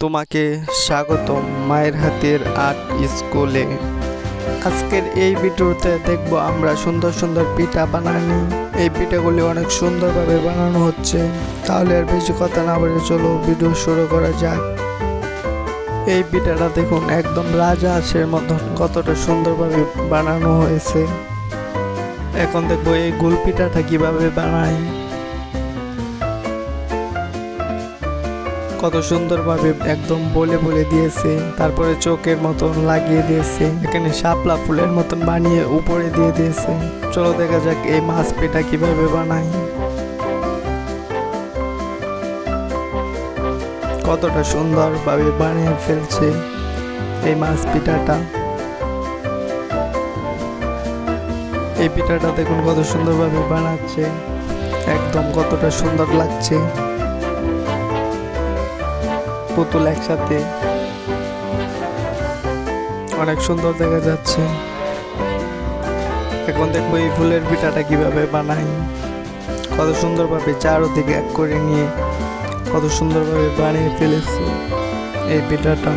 তোমাকে স্বাগতম মায়ের হাতের আর্ট স্কুলে। আজকের এই ভিডিওতে দেখব আমরা সুন্দর সুন্দর পিঠা বানানি। এই পিঠাগুলি অনেক সুন্দরভাবে বানানো হচ্ছে। তাহলে আর বেশি কথা না বলে চলো ভিডিও শুরু করা যাক। এই পিঠাটা দেখুন, একদম রাজা হাঁসের মতন কতটা সুন্দরভাবে বানানো হয়েছে। এখন দেখব এই গুল পিঠাটা কীভাবে বানায়। কত সুন্দরভাবে একদম বলে বলে দিয়েছে। তারপরে চোখের মতন লাগিয়ে দিয়েছে। এখানে শাপলা ফুলের মতন বানিয়ে উপরে দিয়ে দিয়েছে। চলো দেখা যাক এই মাছ পেটা কীভাবে বানাই। কতটা সুন্দরভাবে বানিয়ে ফেলছে এই মাছ পিঠাটা এই পিঠাটা দেখুন কত সুন্দরভাবে বানাচ্ছে। একদম কতটা সুন্দর লাগছে। পুতুল একসাথে। অনেক সুন্দর দেখা যাচ্ছে। এখন দেখব এই ফুলের পিঠাটা কীভাবে বানাই। কত সুন্দরভাবে চারোদিকে এক করে নিয়ে কত সুন্দরভাবে বানিয়ে ফেলেছে এই পিঠাটা।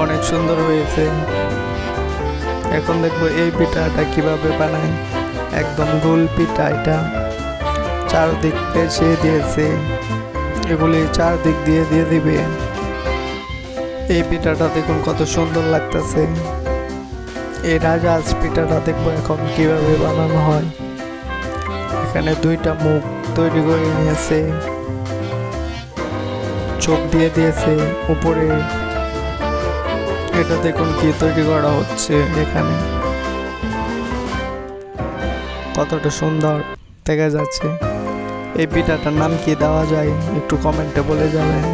অনেক সুন্দর হয়েছে। এখন দেখব এই পিঠাটা কীভাবে বানাই। একদম গোল পিঠা এটা। চারদিক পেঁচিয়ে দিয়েছে। এগুলি চারদিক দিয়ে দিয়ে দিবে। এই পিঠাটা দেখুন কত সুন্দর লাগতেছে। এই রাজাজ পিঠাটা দেখব এখন কীভাবে বানানো হয়। এখানে দুইটা মুখ তৈরি করে নিয়েছে। চোখ দিয়ে দিয়েছে উপরে। এটা দেখুন কি তৈরি করা হচ্ছে এখানে। কতটা সুন্দর দেখা যাচ্ছে। এই পিঠাটার নাম কি দেওয়া যায়? একটু কমেন্টে বলে যাবেন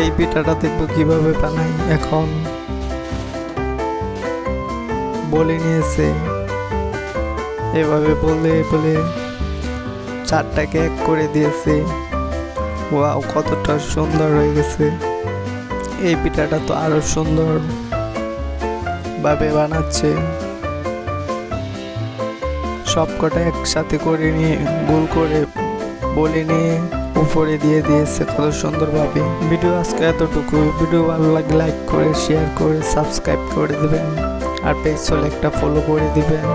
এই পিঠাটা দেখব কীভাবে বানাই এখন। বলে নিয়েছে। এভাবে বলে বলে চারটাকে এক করে দিয়েছে। ওয়াও, কতটা সুন্দর হয়ে গেছে। এই পিঠাটা তো আরও সুন্দর ভাবে বানাচ্ছে। সবকটা একসাথে করে নিয়ে, গোল করে বলে নিয়ে উপরে দিয়ে দিয়েছে। কত সুন্দরভাবে ভিডিও আজকে এতটুকু। ভিডিও ভালো লাগে লাইক করে শেয়ার করে সাবস্ক্রাইব করে দেবেন। আর পেজ একটা ফলো করে দিবেন।